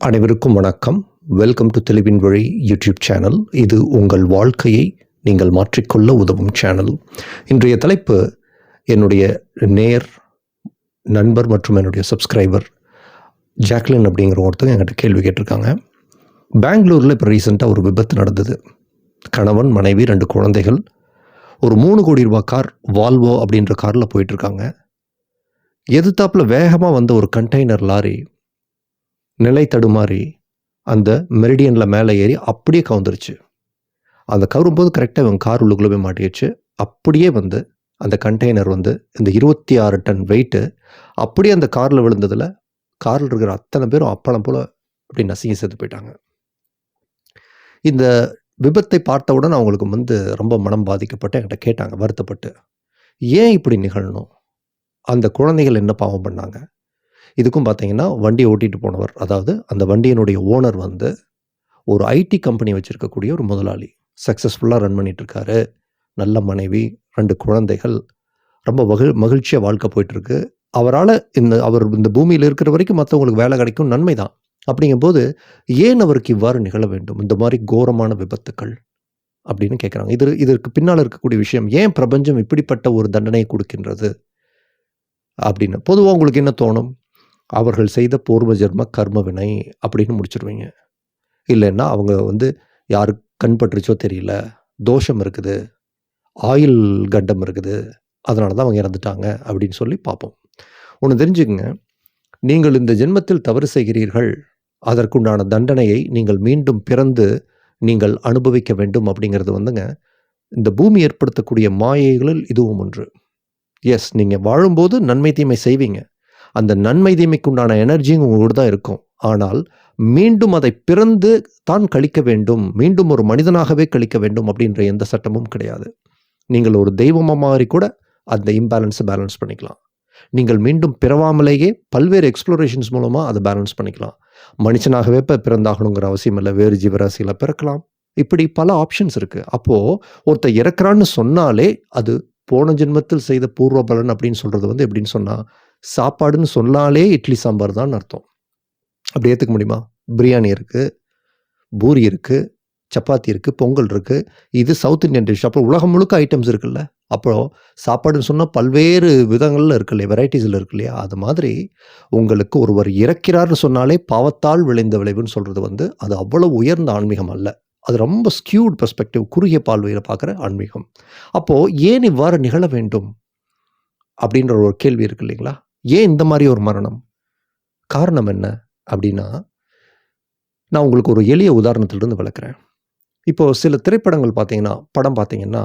அனைவருக்கும் வணக்கம். Welcome to தெளிவின் வழி யூடியூப் சேனல் இது உங்கள் வாழ்க்கையை நீங்கள் மாற்றிக்கொள்ள உதவும் சேனல் இன்றைய தலைப்பு என்னுடைய நேர் நண்பர் மற்றும் என்னுடைய சப்ஸ்கிரைபர் ஜாக்லின் அப்படிங்கிற ஒருத்தங்க என்கிட்ட கேள்வி கேட்டிருக்காங்க. பெங்களூரில் இப்போ ரீசெண்டாக ஒரு விபத்து நடந்தது. கணவன் மனைவி ரெண்டு குழந்தைகள் ஒரு மூணு கோடி ரூபாய் கார் வால்வோ அப்படின்ற காரில் போயிட்டுருக்காங்க எதிர்த்தாப்பில் வேகமாக வந்த ஒரு கண்டெய்னர் லாரி நிலை தடுமாறி அந்த மெரிடியனில் மேலே ஏறி அப்படியே கவுந்துருச்சு. அந்த கவரும்போது கரெக்டாக இவங்க கார் உள்ளுக்குள்ளே போய் மாட்டிடுச்சு அப்படியே வந்து அந்த கண்டெய்னர் வந்து இந்த இருபத்தி ஆறு டன் வெயிட்டு அப்படியே அந்த காரில் விழுந்ததில் காரில் இருக்கிற அத்தனை பேரும் அப்பளம் போல் அப்படி நசுங்கி செத்து போயிட்டாங்க. இந்த விபத்தை பார்த்தவுடன் அவங்களுக்கு வந்து ரொம்ப மனம் பாதிக்கப்பட்டு என்கிட்ட கேட்டாங்க வருத்தப்பட்டு. ஏன் இப்படி நிகழணும்? அந்த குழந்தைகள் என்ன பாவம் பண்ணாங்க? இதுக்கும் பார்த்தீங்கன்னா வண்டி ஓட்டிட்டு போனவர். அதாவது அந்த வண்டியினுடைய ஓனர் வந்து ஒரு ஐடி கம்பெனி வச்சுருக்கக்கூடிய ஒரு முதலாளி. சக்ஸஸ்ஃபுல்லாக ரன் பண்ணிகிட்ருக்காரு நல்ல மனைவி ரெண்டு குழந்தைகள். ரொம்ப மகிழ் மகிழ்ச்சியாக வாழ்க்கை போயிட்டுருக்கு. அவரால் இந்த அவர் இந்த பூமியில் இருக்கிற வரைக்கும் மற்றவங்களுக்கு வேலை கிடைக்கும் நன்மை தான் அப்படிங்கும்போது ஏன் அவருக்கு இவ்வாறு நிகழ வேண்டும்? இந்த மாதிரி கோரமான விபத்துக்கள் அப்படின்னு கேட்குறாங்க இது இதற்கு பின்னால் இருக்கக்கூடிய விஷயம் ஏன் பிரபஞ்சம் இப்படிப்பட்ட ஒரு தண்டனை கொடுக்கின்றது? அப்படின்னு. பொதுவாக உங்களுக்கு என்ன தோணும்? அவர்கள் செய்த பூர்வ ஜென்ம கர்மவினை அப்படின்னு முடிச்சிருவீங்க. இல்லைன்னா அவங்க வந்து யாரு கண் தெரியல தோஷம் இருக்குது ஆயில் கண்டம் இருக்குது அதனால தான் அவங்க இறந்துட்டாங்க அப்படின்னு சொல்லி பார்ப்போம். ஒன்று தெரிஞ்சுக்கங்க நீங்கள் இந்த ஜென்மத்தில் தவறு செய்கிறீர்கள் அதற்குண்டான தண்டனையை நீங்கள் மீண்டும் பிறந்து நீங்கள் அனுபவிக்க வேண்டும் அப்படிங்கிறது வந்துங்க இந்த பூமி ஏற்படுத்தக்கூடிய மாயைகளில் இதுவும் ஒன்று. எஸ் நீங்கள் வாழும்போது நன்மை தீமை செய்வீங்க. அந்த நன்மை தீமைக்குண்டான எனர்ஜியும் உங்களோடு தான் இருக்கும். ஆனால் மீண்டும் அதை பிறந்து தான் கழிக்க வேண்டும் மீண்டும் ஒரு மனிதனாகவே கழிக்க வேண்டும் அப்படின்ற எந்த சட்டமும் கிடையாது. நீங்கள் ஒரு தெய்வமாக மாறி கூட அந்த இம்பேலன்ஸை பேலன்ஸ் பண்ணிக்கலாம். நீங்கள் மீண்டும் பிறவாமலேயே பல்வேறு எக்ஸ்ப்ளோரேஷன்ஸ் மூலமாக அதை பேலன்ஸ் பண்ணிக்கலாம். மனுஷனாகவே இப்போ பிறந்தாகணுங்கிற அவசியம் இல்லை வேறு ஜீவராசியில் பிறக்கலாம். இப்படி பல ஆப்ஷன்ஸ் இருக்குது அப்போது ஒருத்தர் இறக்குறான்னு சொன்னாலே அது போன ஜென்மத்தில் செய்த பூர்வ பலன் அப்படின்னு சொல்கிறது வந்து எப்படின்னு சொன்னால் சாப்பாடுன்னு சொன்னாலே இட்லி சாம்பார் தான் அர்த்தம். அப்படி ஏற்றுக்க முடியுமா? பிரியாணி இருக்குது பூரி இருக்குது சப்பாத்தி இருக்குது பொங்கல் இருக்குது இது சவுத் இந்தியன் டிஷ் அப்புறம் உலகம் முழுக்க ஐட்டம்ஸ் இருக்குல்ல? அப்புறம் சாப்பாடுன்னு சொன்னால் பல்வேறு விதங்களில் இருக்கு இல்லையா? வெரைட்டிஸில் இருக்கு இல்லையா? அது மாதிரி உங்களுக்கு ஒருவர் இறக்கிறார்னு சொன்னாலே பாவத்தால் விளைந்த விளைவுன்னு சொல்கிறது வந்து அது அவ்வளோ உயர்ந்த ஆன்மீகம் அல்ல. அது ரொம்ப ஸ்கியூட் பெர்ஸ்பெக்டிவ் குறுகிய பார்வையில் பார்க்குற ஆன்மீகம். அப்போது ஏன் இவ்வாறு நிகழ வேண்டும்? அப்படின்ற ஒரு கேள்வி இருக்கு இல்லைங்களா? ஏன் இந்த மாதிரி ஒரு மரணம்? காரணம் என்ன அப்படின்னா நான் உங்களுக்கு ஒரு எளிய உதாரணத்திலிருந்து விளக்குறேன். இப்போ சில திரைப்படங்கள் பார்த்தீங்கன்னா படம் பார்த்தீங்கன்னா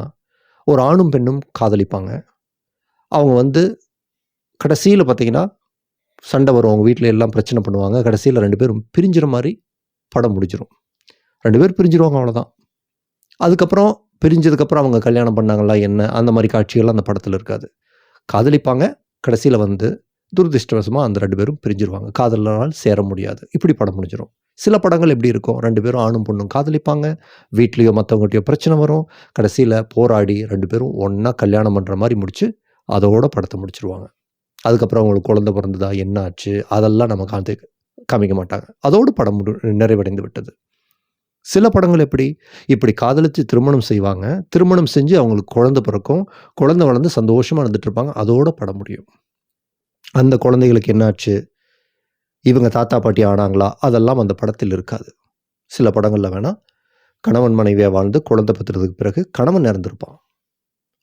ஒரு ஆணும் பெண்ணும் காதலிப்பாங்க. அவங்க வந்து கடைசியில் பார்த்தீங்கன்னா சண்டை வரும். அவங்க வீட்டில் எல்லாம் பிரச்சனை பண்ணுவாங்க. கடைசியில் ரெண்டு பேரும் பிரிஞ்சிற மாதிரி படம் முடிஞ்சிடும் ரெண்டு பேர் பிரிஞ்சிருவாங்க அவ்வளோதான் அதுக்கப்புறம் பிரிஞ்சதுக்கப்புறம் அவங்க கல்யாணம் பண்ணாங்களா என்ன? அந்த மாதிரி காட்சிகள்லாம் அந்த படத்தில் இருக்காது. காதலிப்பாங்க. கடைசியில் வந்து துரதிருஷ்டவசமாக அந்த ரெண்டு பேரும் பிரிஞ்சிருவாங்க. காதலனால் சேர முடியாது. இப்படி படம் முடிஞ்சிடும் சில படங்கள் எப்படி இருக்கும்? ரெண்டு பேரும் ஆணும் பொண்ணும் காதலிப்பாங்க. வீட்லேயோ மற்றவங்ககிட்டயோ பிரச்சனை வரும். கடைசியில் போராடி ரெண்டு பேரும் ஒன்றா கல்யாணம் பண்ணுற மாதிரி முடித்து அதோட படத்தை முடிச்சிருவாங்க. அதுக்கப்புறம் அவங்களுக்கு குழந்த பிறந்ததா என்ன ஆச்சு அதெல்லாம் நம்ம காந்து காமிக்க மாட்டாங்க. அதோடு படம் முடி நிறைவடைந்து விட்டது. சில படங்கள் எப்படி? இப்படி காதலித்து திருமணம் செய்வாங்க. திருமணம் செஞ்சு அவங்களுக்கு குழந்த பிறக்கும். குழந்த வளர்ந்து சந்தோஷமாக இருந்துட்டு இருப்பாங்க. அதோட படம் முடியும். அந்த குழந்தைகளுக்கு என்னாச்சு? இவங்க தாத்தா பாட்டி ஆனாங்களா? அதெல்லாம் அந்த படத்தில் இருக்காது. சில படங்களில் வேணால் கணவன் மனைவியாக வாழ்ந்து குழந்தை பெற்றதுக்கு பிறகு கணவன் இறந்துருப்பான்.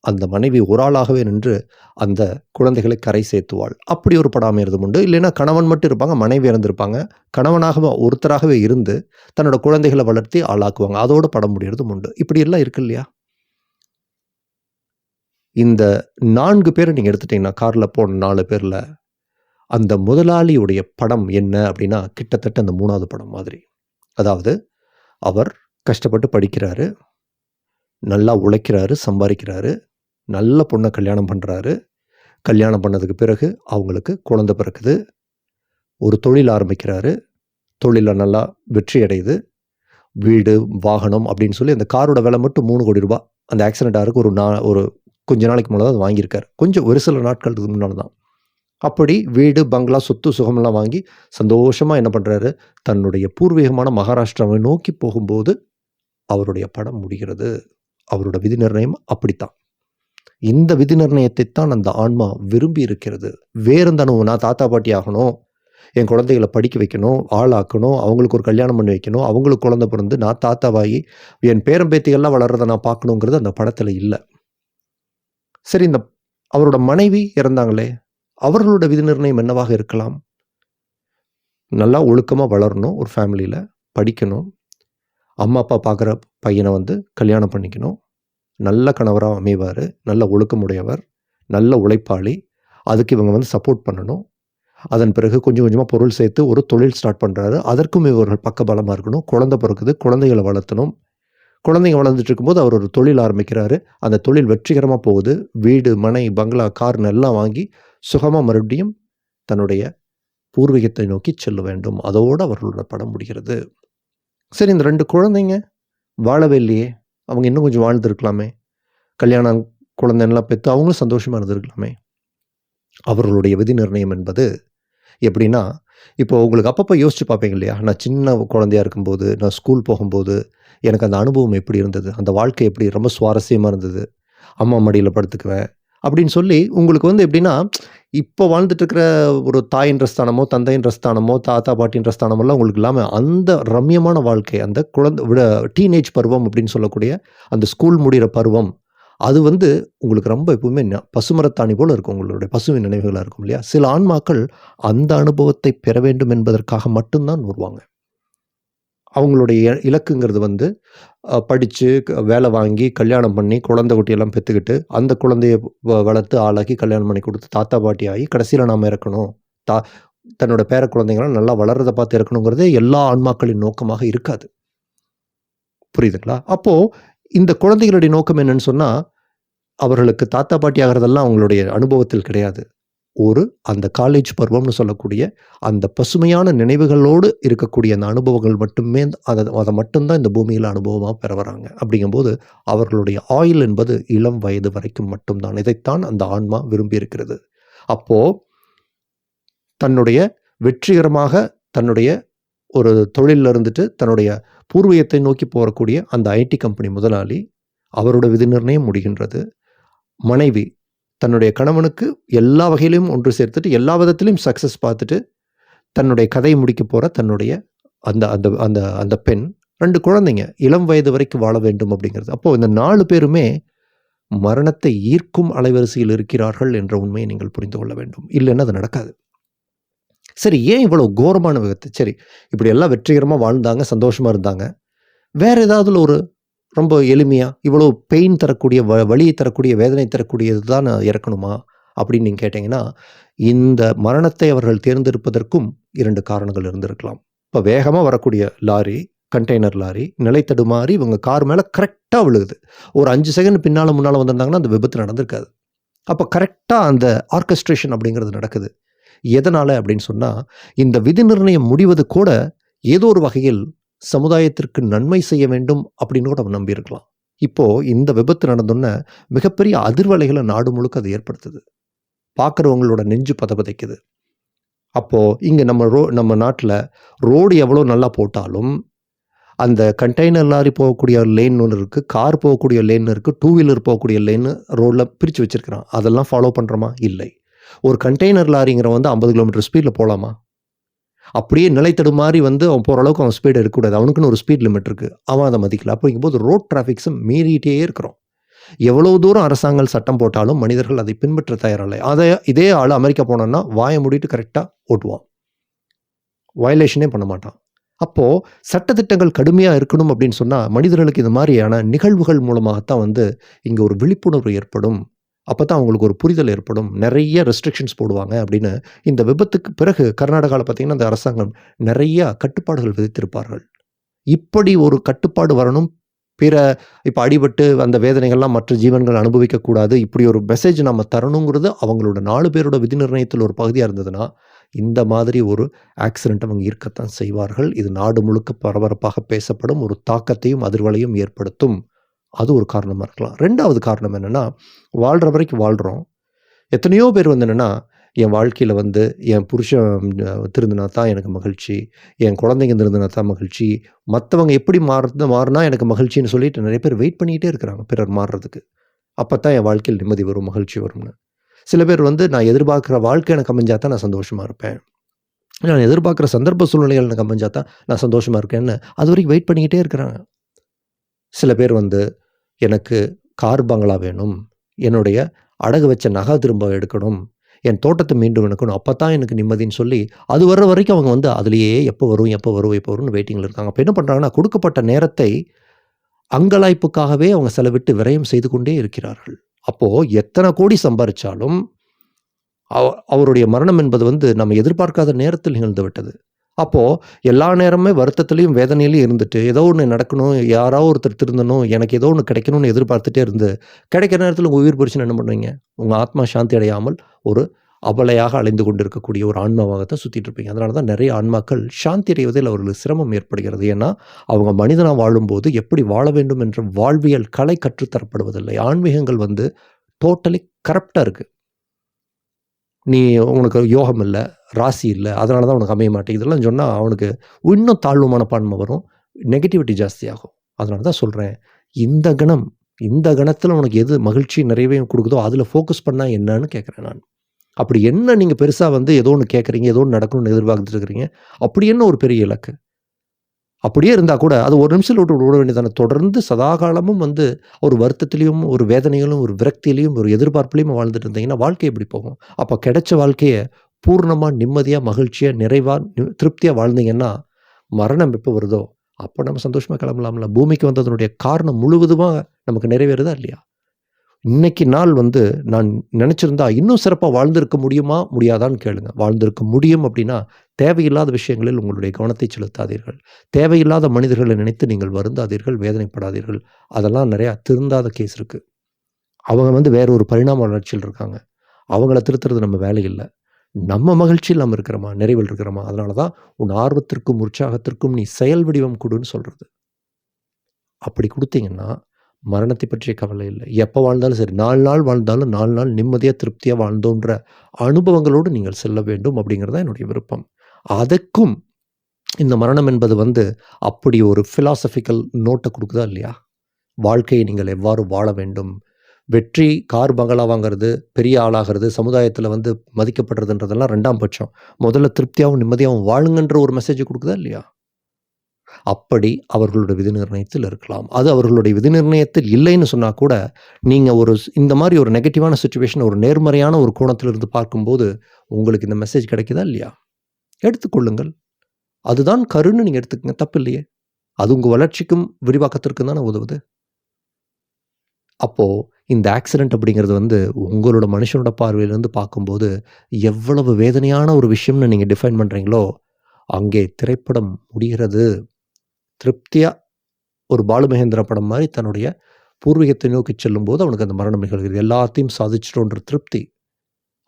அந்த மனைவி ஒரு ஆளாகவே நின்று அந்த குழந்தைகளை கரை சேர்த்துவாள். அப்படி ஒரு படம் அமையிறதும் உண்டு. இல்லைன்னா கணவன் மட்டும் இருப்பாங்க மனைவி இறந்திருப்பாங்க. கணவனாக ஒருத்தராகவே இருந்து தன்னோட குழந்தைகளை வளர்த்தி ஆளாக்குவாங்க. அதோடு படம் முடியறதும் உண்டு. இப்படி எல்லாம் இருக்கு இல்லையா? இந்த நான்கு பேரை நீங்கள் எடுத்துட்டீங்கன்னா காரில் போன நாலு பேரில் அந்த முதலாளியுடைய படம் என்ன அப்படின்னா கிட்டத்தட்ட அந்த மூணாவது படம் மாதிரி. அதாவது அவர் கஷ்டப்பட்டு படிக்கிறாரு நல்லா உழைக்கிறாரு சம்பாதிக்கிறாரு. நல்ல பொண்ணை கல்யாணம் பண்ணுறாரு கல்யாணம் பண்ணதுக்கு பிறகு அவங்களுக்கு குழந்தை பிறக்குது. ஒரு தொழில் ஆரம்பிக்கிறாரு. தொழிலில் நல்லா வெற்றி அடையுது. வீடு வாகனம் அப்படின்னு சொல்லி அந்த காரோட விலை மட்டும் மூணு கோடி ரூபா அந்த ஆக்சிடென்ட் ஆருக்கு ஒரு நா ஒரு கொஞ்ச நாளைக்கு முன்னாடி தான் வாங்கியிருக்காரு. கொஞ்சம் ஒரு சில நாட்களுக்கு முன்னால் தான். அப்படி வீடு பங்களா சொத்து சுகமெல்லாம் வாங்கி சந்தோஷமாக என்ன பண்ணுறாரு தன்னுடைய பூர்வீகமான மகாராஷ்டிராவை நோக்கி போகும்போது அவருடைய படம் முடிகிறது. அவரோட விதி நிர்ணயம் அப்படித்தான். இந்த விதி நிர்ணயத்தை தான் அந்த ஆன்மா விரும்பி இருக்கிறது. வேற அனுபவம் நான் தாத்தா பாட்டி ஆகணும் என் குழந்தைகளை படிக்க வைக்கணும் ஆளாக்கணும் அவங்களுக்கு ஒரு கல்யாணம் பண்ணி வைக்கணும் அவங்களுக்கு குழந்தை பிறந்து நான் தாத்தாவாகி என் பேரம்பேத்திகள்லாம் வளர்றதை நான் பார்க்கணுங்கிறது அந்த படத்தில் இல்லை. சரி இந்த அவரோட மனைவி இறந்தாங்களே அவர்களோட விதி நிர்ணயம் என்னவாக இருக்கலாம்? நல்லா ஒழுக்கமாக வளரணும் ஒரு ஃபேமிலியில் படிக்கணும். அம்மா அப்பா பார்க்குற பையனை வந்து கல்யாணம் பண்ணிக்கணும். நல்ல கணவராக அமைவார் நல்ல ஒழுக்கமுடையவர் நல்ல உழைப்பாளி. அதுக்கு இவங்க வந்து சப்போர்ட் பண்ணணும். அதன் பிறகு கொஞ்சம் கொஞ்சமாக பொருள் சேர்த்து ஒரு தொழில் ஸ்டார்ட் பண்ணுறாரு அதற்கும் இவர்கள் பக்கபலமாக இருக்கணும். குழந்தை பிறக்குது குழந்தைகளை வளர்த்தணும். குழந்தைங்க வளர்ந்துட்டு இருக்கும்போது அவர் ஒரு தொழில் ஆரம்பிக்கிறாரு. அந்த தொழில் வெற்றிகரமாக போகுது. வீடு மனை பங்களா கார்னு எல்லாம் வாங்கி சுகமாக மறுபடியும் தன்னுடைய பூர்வீகத்தை நோக்கி செல்ல வேண்டும். அதோடு அவர்களோட படம் முடிகிறது. சரி இந்த ரெண்டு குழந்தைங்க வாழவே இல்லையே? அவங்க இன்னும் கொஞ்சம் வாழ்ந்துருக்கலாமே. கல்யாணம் குழந்தைலாம் பெற்று அவங்களும் சந்தோஷமாக இருந்திருக்கலாமே. அவர்களுடைய விதி நிர்ணயம் என்பது எப்படின்னா இப்போ உங்களுக்கு அப்பப்போ யோசிச்சு பார்ப்பீங்க இல்லையா? நான் சின்ன குழந்தையா இருக்கும்போது நான் ஸ்கூல் போகும்போது எனக்கு அந்த அனுபவம் எப்படி இருந்தது? அந்த வாழ்க்கை எப்படி? ரொம்ப சுவாரஸ்யமாக இருந்தது. அம்மா மடியில் படுத்துக்குவேன் அப்படின்னு சொல்லி உங்களுக்கு வந்து எப்படின்னா இப்போ வாழ்ந்துட்டு இருக்கிற ஒரு தாயின்ற ஸ்தானமோ தந்தைன்ற ஸ்தானமோ தாத்தா பாட்டின்ற ஸ்தானமெல்லாம் உங்களுக்கு இல்லாமல் அந்த ரம்யமான வாழ்க்கை அந்த குழந்தை விட டீனேஜ் பருவம் அப்படின்னு சொல்லக்கூடிய அந்த ஸ்கூல் முடிகிற பருவம் அது வந்து உங்களுக்கு ரொம்ப எப்பவுமே பசுமரத்தாணி போல் இருக்கும் உங்களுடைய பசுவின் நினைவுகளாக இருக்கும் இல்லையா? சில ஆன்மாக்கள் அந்த அனுபவத்தை பெற வேண்டும் என்பதற்காக மட்டும்தான் வருவாங்க. அவங்களுடைய இ- இலக்குங்கிறது வந்து படித்து வேலை வாங்கி கல்யாணம் பண்ணி குழந்தை குட்டியெல்லாம் பெற்றுக்கிட்டு அந்த குழந்தைய வ- வளர்த்து ஆளாக்கி கல்யாணம் பண்ணி கொடுத்து தாத்தா பாட்டி ஆகி கடைசியில் நாம் இறக்கணும். தா தன்னோட பேர குழந்தைங்களாம் நல்லா வளர்றதை பார்த்து இறக்கணுங்கிறதே எல்லா ஆன்மாக்களின் நோக்கமாக இருக்காது. புரியுதுங்களா? அப்போது இந்த குழந்தைகளுடைய நோக்கம் என்னன்னு சொன்னால் அவர்களுக்கு தாத்தா பாட்டி ஆகிறதெல்லாம் அவங்களுடைய அனுபவத்தில் கிடையாது. ஒரு அந்த காலேஜ் பருவம்னு சொல்லக்கூடிய அந்த பசுமையான நினைவுகளோடு இருக்கக்கூடிய அந்த அனுபவங்கள் மட்டுமே அதை அதை மட்டும்தான் இந்த பூமியில் அனுபவமாக பெற வராங்க. அப்படிங்கும்போது அவர்களுடைய ஆயுள் என்பது இளம் வயது வரைக்கும் மட்டும்தான். இதைத்தான் அந்த ஆன்மா விரும்பி இருக்கிறது அப்போது தன்னுடைய வெற்றிகரமாக தன்னுடைய ஒரு தொழிலில் இருந்துட்டு தன்னுடைய பூர்வீகத்தை நோக்கி போகக்கூடிய அந்த ஐடி கம்பெனி முதலாளி அவரோட விதி நிர்ணயம் முடிகின்றது. மனைவி தன்னுடைய கணவனுக்கு எல்லா வகையிலையும் ஒன்று சேர்த்துட்டு எல்லா விதத்திலையும் சக்ஸஸ் பார்த்துட்டு தன்னுடைய கதையை முடிக்க போகிற தன்னுடைய அந்த அந்த அந்த அந்த பெண் ரெண்டு குழந்தைங்க இளம் வயது வரைக்கும் வாழ வேண்டும் அப்படிங்கிறது. அப்போது இந்த நாலு பேருமே மரணத்தை ஈர்க்கும் அலைவரிசையில் இருக்கிறார்கள் என்ற உண்மையை நீங்கள் புரிந்து கொள்ள வேண்டும். இல்லைன்னா அது நடக்காது. சரி ஏன் இவ்வளோ கோரமான விபத்து சரி இப்படி எல்லாம் வெற்றிகரமாக வாழ்ந்தாங்க சந்தோஷமாக இருந்தாங்க. வேறு ஏதாவது ஒரு ரொம்ப எளிமையாக இவ்வளோ பெயின் தரக்கூடிய வ வலியை தரக்கூடிய வேதனை தரக்கூடியது தான் இறக்கணுமா? அப்படின்னு நீங்கள் கேட்டிங்கன்னா இந்த மரணத்தை அவர்கள் தேர்ந்தெடுப்பதற்கும் இரண்டு காரணங்கள் இருந்திருக்கலாம். இப்போ வேகமாக வரக்கூடிய லாரி கண்டெய்னர் லாரி நிலைத்தடுமாறி இவங்க கார் மேலே கரெக்டாக விழுகுது. ஒரு அஞ்சு செகண்ட் பின்னால் முன்னால் வந்திருந்தாங்கன்னா அந்த விபத்து நடந்திருக்காது. அப்போ கரெக்டாக அந்த ஆர்கஸ்ட்ரேஷன் அப்படிங்கிறது நடக்குது. எதனால் அப்படின்னு சொன்னால் இந்த விதி நிர்ணயம் முடிவது கூட ஏதோ ஒரு வகையில் சமுதாயத்திற்கு நன்மை செய்ய வேண்டும் அப்படின்னு கூட நம்ம நம்பியிருக்கலாம். இப்போ இந்த விபத்து நடந்தோன்னே மிகப்பெரிய அதிர்வலைகளை நாடு முழுக்க அது ஏற்படுத்துது. பார்க்குறவங்களோட நெஞ்சு பதபதைக்குது. அப்போ இங்கே நம்ம ரோ நம்ம நாட்டில் ரோடு எவ்வளோ நல்லா போட்டாலும் அந்த கண்டெய்னர் லாரி போகக்கூடிய லேன் ஒன்று இருக்குது கார் போகக்கூடிய லேன் இருக்குது டூ வீலர் போகக்கூடிய லேன் ரோடில் பிரித்து வச்சுருக்கிறான். அதெல்லாம் ஃபாலோ பண்ணுறோமா இல்லை. ஒரு கண்டெய்னர் லாரிங்கிற வந்து ஐம்பது கிலோமீட்டர் ஸ்பீடில் போகலாமா அப்படியே நிலை தடுமாறி வந்து அவன் போகிற அளவுக்கு அவன் ஸ்பீடு இருக்கக்கூடாது அவனுக்குன்னு ஒரு ஸ்பீட் லிமிட் இருக்குது அவன் அதை மதிக்கல. அப்படிங்கும்போது ரோட் டிராஃபிக்ஸும் மீறிட்டே இருக்கிறோம். எவ்வளோ தூரம் அரசாங்கம் சட்டம் போட்டாலும் மனிதர்கள் அதை பின்பற்ற தயாரில்லை. அதை இதே ஆள் அமெரிக்கா போனோன்னா வாயை மூடிட்டு கரெக்டாக ஓட்டுவான். வயலேஷனே பண்ண மாட்டான். அப்போது சட்டத்திட்டங்கள் கடுமையாக இருக்கணும் அப்படின்னு சொன்னால் மனிதர்களுக்கு இது மாதிரியான நிகழ்வுகள் மூலமாகத்தான் வந்து இங்கே ஒரு விழிப்புணர்வு ஏற்படும். அப்போ தான் அவங்களுக்கு ஒரு புரிதல் ஏற்படும். நிறைய ரெஸ்ட்ரிக்ஷன்ஸ் போடுவாங்க அப்படின்னு இந்த விபத்துக்கு பிறகு கர்நாடகாவில் பார்த்தீங்கன்னா அந்த அரசாங்கம் நிறையா கட்டுப்பாடுகள் விதித்திருப்பார்கள். இப்படி ஒரு கட்டுப்பாடு வரணும் பிற இப்போ அடிபட்டு அந்த வேதனைகள்லாம் மற்ற ஜீவன்கள் அனுபவிக்கக்கூடாது இப்படி ஒரு மெசேஜ் நம்ம தரணுங்கிறது அவங்களோட நாலு பேரோட விதி நிர்ணயத்தில் ஒரு பகுதியாக இருந்ததுன்னா இந்த மாதிரி ஒரு ஆக்சிடென்ட் அவங்க இருக்கத்தான் செய்வார்கள். இது நாடு முழுக்க பரபரப்பாக பேசப்படும் ஒரு தாக்கத்தையும் அதிர்வலையும் ஏற்படுத்தும். அது ஒரு காரணமாக இருக்கலாம். ரெண்டாவது காரணம் என்னென்னா வாழ்கிற வரைக்கும் வாழ்கிறோம் எத்தனையோ பேர் வந்து என்னென்னா என் வாழ்க்கையில் வந்து என் புருஷன் திருந்தினா தான் எனக்கு மகிழ்ச்சி என் குழந்தைங்க திருந்தினா தான் மகிழ்ச்சி மற்றவங்க எப்படி மாறுறது மாறினா எனக்கு மகிழ்ச்சின்னு சொல்லிட்டு நிறைய பேர் வெயிட் பண்ணிக்கிட்டே இருக்கிறாங்க பிறர் மாறுறதுக்கு. அப்போ தான் என் வாழ்க்கையில் நிம்மதி வரும் மகிழ்ச்சி வரும்னு. சில பேர் வந்து நான் எதிர்பார்க்குற வாழ்க்கை எனக்கு அமைஞ்சா தான் நான் சந்தோஷமாக இருப்பேன். நான் எதிர்பார்க்குற சந்தர்ப்ப சூழ்நிலைகள் எனக்கு அமைஞ்சா தான் நான் சந்தோஷமாக இருக்கேன்னு அது வரைக்கும் வெயிட் பண்ணிக்கிட்டே இருக்கிறாங்க. சில பேர் வந்து எனக்கு கார் பங்களா வேணும். என்னுடைய அடகு வச்ச நகை திரும்ப எடுக்கணும். என் தோட்டத்தை மீண்டும் எடுக்கணும் அப்போ தான் எனக்கு நிம்மதின்னு சொல்லி அது வர்ற வரைக்கும் அவங்க வந்து அதுலேயே எப்போ வரும் எப்போ வரும் எப்போ வரும்னு வெயிட்டிங்கில் இருக்காங்க. அப்போ என்ன பண்ணுறாங்கன்னா கொடுக்கப்பட்ட நேரத்தை அங்கலாய்ப்புக்காகவே அவங்க செலவிட்டு விரயம் செய்து கொண்டே இருக்கிறார்கள். அப்போது எத்தனை கோடி சம்பாதிச்சாலும் அவ- அவருடைய மரணம் என்பது வந்து நம்ம எதிர்பார்க்காத நேரத்தில் நிகழ்ந்து விட்டது. அப்போது எல்லா நேரமே வருத்தத்துலேயும் வேதனையிலையும் இருந்துட்டு ஏதோ ஒன்று நடக்கணும் யாரோ ஒருத்தர் திருந்தணும் எனக்கு ஏதோ ஒன்று கிடைக்கணும்னு எதிர்பார்த்துட்டே இருந்து கிடைக்கிற நேரத்தில் உங்கள் உயிர் போச்சுன்னு என்ன பண்ணுவீங்க? உங்கள் ஆத்மா சாந்தி அடையாமல் ஒரு அபலையாக அலைந்து கொண்டிருக்கக்கூடிய ஒரு ஆன்மாவாகத்தான் சுற்றிட்டு இருப்பீங்க. அதனால தான் நிறைய ஆன்மாக்கள் சாந்தி அடைவதில் அவர்களுக்கு சிரமம் ஏற்படுகிறது. ஏன்னா அவங்க மனிதனாக வாழும்போது எப்படி வாழ வேண்டும் என்ற வாழ்வியல் கலை கற்றுத்தரப்படுவதில்லை. ஆன்மீகங்கள் வந்து டோட்டலி கரெக்டாக இருக்குது நீ உனக்கு யோகம் இல்லை ராசி இல்லை அதனால தான் உனக்கு அமைய மாட்டேங்குது. இதெல்லாம் சொன்னால் அவனுக்கு இன்னும் தாழ்வு மனப்பான்மை வரும். நெகட்டிவிட்டி ஜாஸ்தியாகும் அதனால தான் சொல்கிறேன் இந்த கணம் இந்த கணத்தில் உனக்கு எது மகிழ்ச்சி நிறைவையும் கொடுக்குதோ அதில் ஃபோக்கஸ் பண்ணால் என்னன்னு கேட்குறேன் நான். அப்படி என்ன நீங்கள் பெருசாக வந்து ஏதோ ஒன்று கேட்குறீங்க ஏதோ ஒன்று நடக்கணும்னு எதிர்பார்த்துட்டு இருக்கிறீங்க அப்படி என்ன ஒரு பெரிய இலக்கு? அப்படியே இருந்தால் கூட அது ஒரு நிமிஷத்தில் விட்டு விட வேண்டியதானே. தொடர்ந்து சதாகாலமும் வந்து ஒரு வருத்தத்திலையும் ஒரு வேதனையிலும் ஒரு விரக்தியிலையும் ஒரு எதிர்பார்ப்புலையும் வாழ்ந்துட்டு இருந்தீங்கன்னா வாழ்க்கை எப்படி போகும்? அப்போ கிடைச்ச வாழ்க்கையை பூர்ணமாக நிம்மதியாக மகிழ்ச்சியாக நிறைவாக திருப்தியாக வாழ்ந்தீங்கன்னா மரணம் எப்போ வருதோ அப்போ நம்ம சந்தோஷமாக கிளம்பலாம்ல. பூமிக்கு வந்ததனுடைய காரணம் முழுவதுமாக நமக்கு நிறைவேறுதா இல்லையா? இன்னைக்கு நாள் வந்து நான் நினச்சிருந்தா இன்னும் சிறப்பாக வாழ்ந்திருக்க முடியுமா? முடியாதான்னு கேளுங்க. வாழ்ந்திருக்க முடியும் அப்படின்னா தேவையில்லாத விஷயங்களில் உங்களுடைய கவனத்தை செலுத்தாதீர்கள். தேவையில்லாத மனிதர்களை நினைத்து நீங்கள் வருந்தாதீர்கள் வேதனைப்படாதீர்கள். அதெல்லாம் நிறையா திருந்தாத கேஸ் இருக்குது அவங்க வந்து வேற ஒரு பரிணாம வளர்ச்சியில் இருக்காங்க. அவங்கள திருத்துறது நம்ம வேலை இல்லை. நம்ம மகிழ்ச்சியில் நம்ம இருக்கிறோமா? நிறைவில் இருக்கிறோமா? அதனால தான் உன் ஆர்வத்திற்கும் உற்சாகத்திற்கும் நீ செயல் வடிவம் கொடுன்னு சொல்கிறது அப்படி கொடுத்தீங்கன்னா மரணத்தை பற்றிய கவலை இல்லை. எப்போ வாழ்ந்தாலும் சரி நாலு நாள் வாழ்ந்தாலும் நாலு நாள் நிம்மதியாக திருப்தியாக வாழ்ந்தோன்ற அனுபவங்களோடு நீங்கள் செல்ல வேண்டும் அப்படிங்கிறது தான் என்னுடைய விருப்பம். அதற்கும் இந்த மரணம் என்பது வந்து அப்படி ஒரு ஃபிலாசபிக்கல் நோட்டை கொடுக்குதா இல்லையா? வாழ்க்கையை நீங்கள் எவ்வாறு வாழ வேண்டும்? வெற்றி கார் பங்களா வாங்குறது பெரிய ஆளாகிறது சமுதாயத்தில் வந்து மதிக்கப்படுறதுன்றதெல்லாம் ரெண்டாம் பட்சம். முதல்ல திருப்தியாகவும் நிம்மதியாகவும் வாழுங்கன்ற ஒரு மெசேஜ் கொடுக்குதா இல்லையா? அப்படி அவர்களுடைய விதி நிர்ணயத்தில் இருக்கலாம். அது அவர்களுடைய விதி நிர்ணயத்தில் இல்லைன்னு சொன்னால் கூட நீங்கள் ஒரு இந்த மாதிரி ஒரு நெகட்டிவான சுச்சுவேஷன் ஒரு நேர்மறையான ஒரு கோணத்திலிருந்து பார்க்கும்போது உங்களுக்கு இந்த மெசேஜ் கிடைக்குதா இல்லையா? எடுத்துக்கொள்ளுங்கள் அதுதான் கருன்னு நீங்கள் எடுத்துக்கங்க. தப்பு இல்லையே. அது உங்கள் வளர்ச்சிக்கும் விரிவாக்கத்திற்கும் தானே உதவுது. அப்போது இந்த ஆக்சிடெண்ட் அப்படிங்கிறது வந்து உங்களோட மனுஷனோட பார்வையிலேருந்து பார்க்கும்போது எவ்வளவு வேதனையான ஒரு விஷயம்னு நீங்கள் டிஃபைன் பண்ணுறீங்களோ அங்கே திரைப்படம் முடிகிறது. திருப்தியாக ஒரு பாலுமகேந்திர படம் மாதிரி தன்னுடைய பூர்வீகத்தை நோக்கி செல்லும்போது அவனுக்கு அந்த மரணம் நிகழ்கிறது. எல்லாத்தையும் சாதிச்சிட்டோன்ற திருப்தி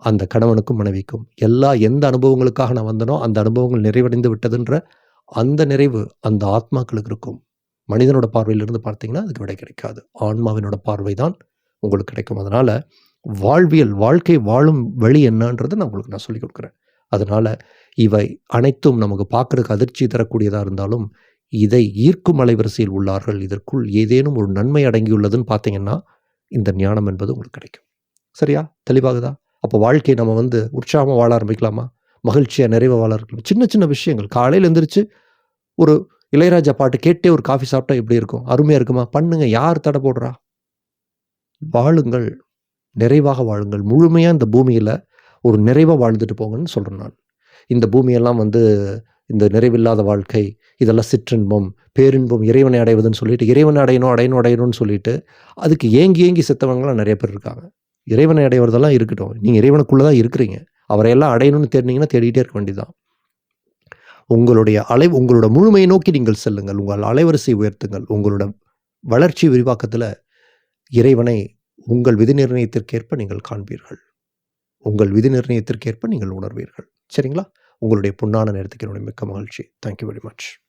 அந்த கணவனுக்கும் மனைவிக்கும். எல்லா எந்த அனுபவங்களுக்காக நான் வந்தனோ அந்த அனுபவங்கள் நிறைவடைந்து விட்டதுன்ற அந்த நிறைவு அந்த ஆத்மாக்களுக்கு இருக்கும். மனிதனோட பார்வையிலிருந்து பார்த்தீங்கன்னா அதுக்கு விடை கிடைக்காது. ஆன்மாவினோட பார்வை தான் உங்களுக்கு கிடைக்கும். அதனால் வாழ்வியல் வாழ்க்கை வாழும் வழி என்னன்றதை நான் உங்களுக்கு நான் சொல்லிக் கொடுக்குறேன். அதனால் இவை அனைத்தும் நமக்கு பார்க்குறதுக்கு அதிர்ச்சி தரக்கூடியதாக இருந்தாலும் இதை ஈர்க்கும் அலைவரிசையில் உள்ளார்கள். இதற்குள் ஏதேனும் ஒரு நன்மை அடங்கியுள்ளதுன்னு பார்த்தீங்கன்னா இந்த ஞானம் என்பது உங்களுக்கு கிடைக்கும். சரியா? தெளிவாகுதா? அப்போ வாழ்க்கையை நம்ம வந்து உற்சாகமாக வாழ ஆரம்பிக்கலாமா? மகிழ்ச்சியாக நிறைவாக வாழ ஆரம்பிக்கலாம்? சின்ன சின்ன விஷயங்கள். காலையில் எழுந்திரிச்சு ஒரு இளையராஜா பாட்டு கேட்டே ஒரு காஃபி சாப்பிட்டா எப்படி இருக்கும்? அருமையாக இருக்குமா? பண்ணுங்க. யார் தடை போடுறா? வாழுங்கள். நிறைவாக வாழுங்கள். முழுமையாக இந்த பூமியில் ஒரு நிறைவாக வாழ்ந்துட்டு போங்கன்னு சொல்கிறேன் நான். இந்த பூமியெல்லாம் வந்து இந்த நிறைவில்லாத வாழ்க்கை இதெல்லாம் சிற்றின்பம் பேரின்பம் இறைவனை அடைவதுன்னு சொல்லிட்டு இறைவனை அடையணும் அடையணும் அடையணும்னு சொல்லிட்டு அதுக்கு ஏங்கி ஏங்கி செத்தவங்களாம் நிறைய பேர் இருக்காங்க. இறைவனை அடைவதெல்லாம் இருக்கட்டும். நீங்கள் இறைவனுக்குள்ளே தான் இருக்கிறீங்க. அவரையெல்லாம் அடையணும்னு தேடினீங்கன்னா தேடிட்டே இருக்க வேண்டியதுதான். உங்களுடைய அலை உங்களோட முழுமையை நோக்கி நீங்கள் செல்லுங்கள். உங்கள் அலைவரிசை உயர்த்துங்கள். உங்களோட வளர்ச்சி விரிவாக்கத்தில் இறைவனை உங்கள் விதி நிர்ணயத்திற்கேற்ப நீங்கள் காண்பீர்கள். உங்கள் விதி நிர்ணயத்திற்கேற்ப நீங்கள் உணர்வீர்கள். சரிங்களா? உங்களுடைய பொன்னான நேரத்துக்கு என்னுடைய மிக்க மகிழ்ச்சி. Thank you very much